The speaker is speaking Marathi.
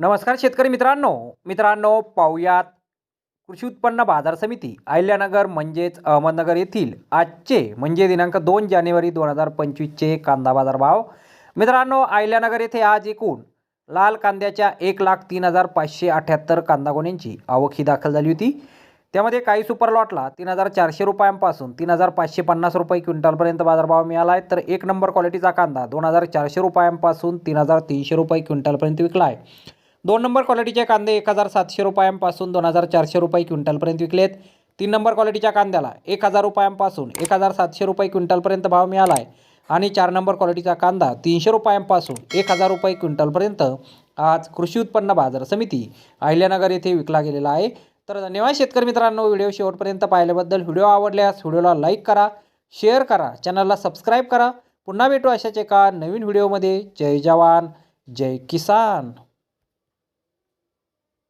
नमस्कार शेतकरी मित्रांनो. मित्रांनो पाहुयात कृषी उत्पन्न बाजार समिती अहिल्यानगर म्हणजेच अहमदनगर येथील आजचे म्हणजे दिनांक दोन जानेवारी दोन हजार पंचवीसचे कांदा बाजार भाव मित्रांनो अहिल्यानगर येथे आज एकूण लाल कांद्याच्या एक लाख तीन हजार पाचशे अठ्ठ्याहत्तर कांदा गोण्यांची आवक ही दाखल झाली होती. त्यामध्ये काही सुपर लॉटला तीन हजार चारशे रुपयांपासून तीन हजार पाचशे पन्नास रुपये क्विंटलपर्यंत बाजारभाव मिळाला आहे. तर एक नंबर क्वालिटीचा कांदा दोन हजार चारशे रुपयांपासून तीन हजार तीनशे रुपये क्विंटलपर्यंत विकला आहे. दोन नंबर क्वालिटीचे कांदे एक हजार सातशे रुपयांपासून दोन हजार चारशे रुपये क्विंटलपर्यंत विकलेत. तीन नंबर क्वालिटीच्या कांद्याला एक हजार रुपयांपासून एक हजार सातशे रुपये क्विंटलपर्यंत भाव मिळाला आहे आणि चार नंबर क्वालिटीचा कांदा तीनशे रुपयांपासून एक हजार रुपये क्विंटलपर्यंत आज कृषी उत्पन्न बाजार समिती अहिल्यानगर येथे विकला गेलेला आहे. तर धन्यवाद शेतकरी मित्रांनो व्हिडिओ शेवटपर्यंत पाहिल्याबद्दल. व्हिडिओ आवडल्यास व्हिडिओला लाईक करा शेअर करा चॅनलला सबस्क्राईब करा. पुन्हा भेटू अशाच एका नवीन व्हिडिओमध्ये. जय जवान जय किसान.